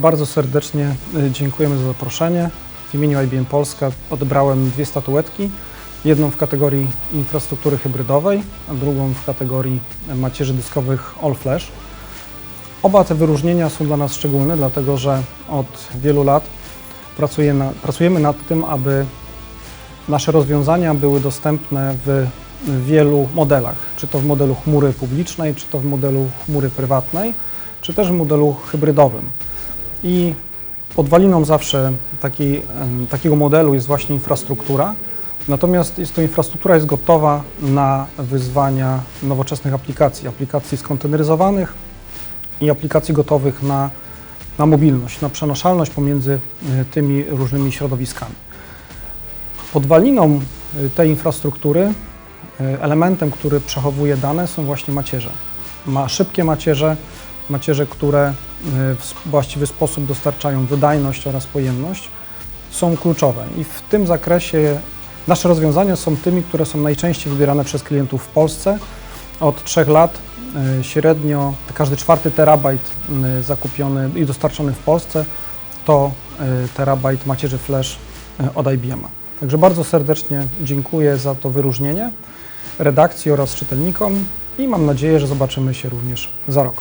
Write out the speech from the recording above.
Bardzo serdecznie y, dziękujemy za zaproszenie. W imieniu IBM Polska odebrałem dwie statuetki. Jedną w kategorii infrastruktury hybrydowej, a drugą w kategorii macierzy dyskowych All Flash. Oba te wyróżnienia są dla nas szczególne, dlatego że od wielu lat pracuje na, pracujemy nad tym, aby nasze rozwiązania były dostępne w wielu modelach, czy to w modelu chmury publicznej, czy to w modelu chmury prywatnej, czy też w modelu hybrydowym. I podwaliną zawsze takiej, em, takiego modelu jest właśnie infrastruktura, natomiast jest to infrastruktura jest gotowa na wyzwania nowoczesnych aplikacji, aplikacji skonteneryzowanych i aplikacji gotowych na, na mobilność, na przenoszalność pomiędzy e, tymi różnymi środowiskami. Podwaliną y, tej infrastruktury, y, elementem, który przechowuje dane są właśnie macierze. Ma szybkie macierze, macierze, które w s- właściwy sposób dostarczają wydajność oraz pojemność, są kluczowe. I w tym zakresie nasze rozwiązania są tymi, które są najczęściej wybierane przez klientów w Polsce. Od trzech lat y, średnio każdy czwarty terabajt y, zakupiony i dostarczony w Polsce to terabajt macierzy flash od IBM. Także bardzo serdecznie dziękuję za to wyróżnienie redakcji oraz czytelnikom i mam nadzieję, że zobaczymy się również za rok.